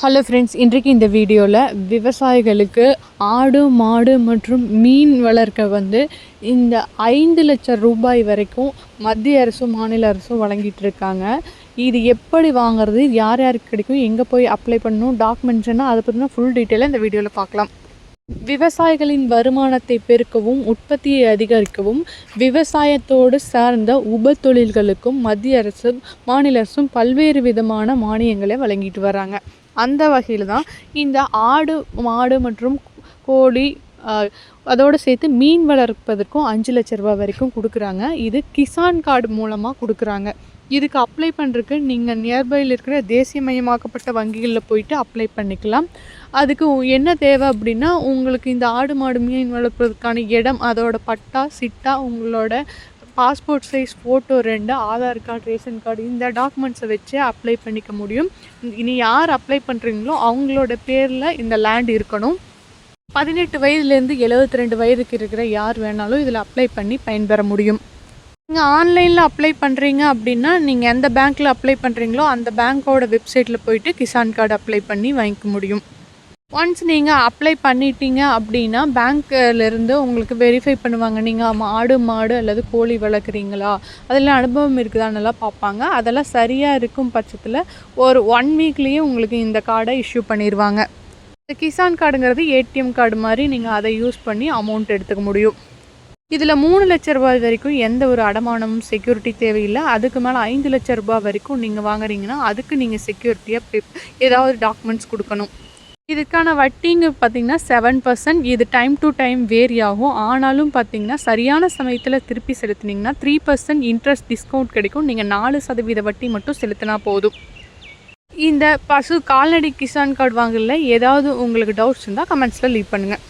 Hello friends இன்றைக்கு இந்த வீடியோவில் விவசாயிகளுக்கு ஆடு மாடு மற்றும் மீன் வளர்க்க வந்து இந்த ஐந்து லட்சம் ரூபாய் வரைக்கும் மத்திய அரசும் மாநில அரசும் வழங்கிட்டு இருக்காங்க. இது எப்படி வாங்குறது யார் யாருக்கு கிடைக்கும் எங்கே போய் அப்ளை பண்ணணும் டாக்குமெண்ட்ஸ்னால் அதை பற்றின ஃபுல் டீட்டெயிலாக இந்த வீடியோவில் பார்க்கலாம். விவசாயிகளின் வருமானத்தை பெருக்கவும் உற்பத்தியை அதிகரிக்கவும் விவசாயத்தோடு சார்ந்த உப தொழில்களுக்கும் மத்திய அரசும் மாநில அரசும் பல்வேறு விதமான மானியங்களை வழங்கிட்டு வராங்க. அந்த வகையில் தான் இந்த ஆடு மாடு மற்றும் கோழி அதோடு சேர்த்து மீன் வளர்ப்பதற்கும் அஞ்சு லட்ச ரூபாய் வரைக்கும் கொடுக்குறாங்க. இது கிசான் கார்டு மூலமாக கொடுக்குறாங்க. இதுக்கு அப்ளை பண்ணுறதுக்கு நீங்கள் நியர்பையில் இருக்கிற தேசிய மயமாக்கப்பட்ட வங்கிகளில் போயிட்டு அப்ளை பண்ணிக்கலாம். அதுக்கு என்ன தேவை அப்படின்னா உங்களுக்கு இந்த ஆடு மாடு மீன் வளர்ப்பதற்கான இடம் அதோட பட்டா சிட்டா உங்களோட பாஸ்போர்ட் சைஸ் ஃபோட்டோ ரெண்டு ஆதார் கார்டு ரேஷன் கார்டு இந்த டாக்குமெண்ட்ஸை வச்சு அப்ளை பண்ணிக்க முடியும். இனி யார் அப்ளை பண்ணுறீங்களோ அவங்களோட பேரில் இந்த லேண்ட் இருக்கணும். பதினெட்டு வயதுலேருந்து எழுபத்தி ரெண்டு வயதுக்கு இருக்கிற யார் வேணாலும் இதில் அப்ளை பண்ணி பயன்பெற முடியும். நீங்கள் ஆன்லைனில் அப்ளை பண்ணுறீங்க அப்படின்னா நீங்கள் எந்த பேங்க்கில் அப்ளை பண்ணுறீங்களோ அந்த பேங்க்கோட வெப்சைட்டில் போயிட்டு கிசான் கார்டு அப்ளை பண்ணி வாங்கிக்க முடியும். ஒன்ஸ் நீங்கள் அப்ளை பண்ணிட்டீங்க அப்படின்னா பேங்க்லேருந்து உங்களுக்கு வெரிஃபை பண்ணுவாங்க. நீங்கள் ஆடு மாடு அல்லது கோழி வளர்க்குறீங்களா? அதெல்லாம் அனுபவம் இருக்குதான்னுலாம் பார்ப்பாங்க. அதெல்லாம் சரியாக இருக்கும் பட்சத்தில் ஒரு ஒன் வீக்லேயே உங்களுக்கு இந்த கார்டை இஷ்யூ பண்ணிடுவாங்க இந்த கிசான் கார்டுங்கிறது ஏடிஎம் கார்டு மாதிரி நீங்கள் அதை யூஸ் பண்ணி அமௌண்ட் எடுத்துக்க முடியும். இதில் மூணு லட்ச ரூபாய் வரைக்கும் எந்த ஒரு அடமானமும் செக்யூரிட்டி தேவையில்லை. அதுக்கு மேலே ஐந்து லட்ச ரூபாய் வரைக்கும் நீங்கள் வாங்குறீங்கன்னா அதுக்கு நீங்கள் செக்யூரிட்டியாக ஏதாவது டாக்குமெண்ட்ஸ் கொடுக்கணும். இதுக்கான வட்டிங்க பார்த்திங்கன்னா செவன் பர்சன்ட் இது டைம் டு டைம் வேரி ஆகும். ஆனாலும் பார்த்திங்கன்னா சரியான சமயத்தில் திருப்பி செலுத்துனீங்கன்னா த்ரீ பர்சன்ட் இன்ட்ரெஸ்ட் டிஸ்கவுண்ட் கிடைக்கும். நீங்கள் நாலு சதவீத வட்டி மட்டும் செலுத்தினா போதும். இந்த பசு கால்நடை கிசான் கார்டு வாங்கல. ஏதாவது உங்களுக்கு டவுட்ஸ் இருந்தால் கமெண்ட்ஸில் லீவ் பண்ணுங்கள்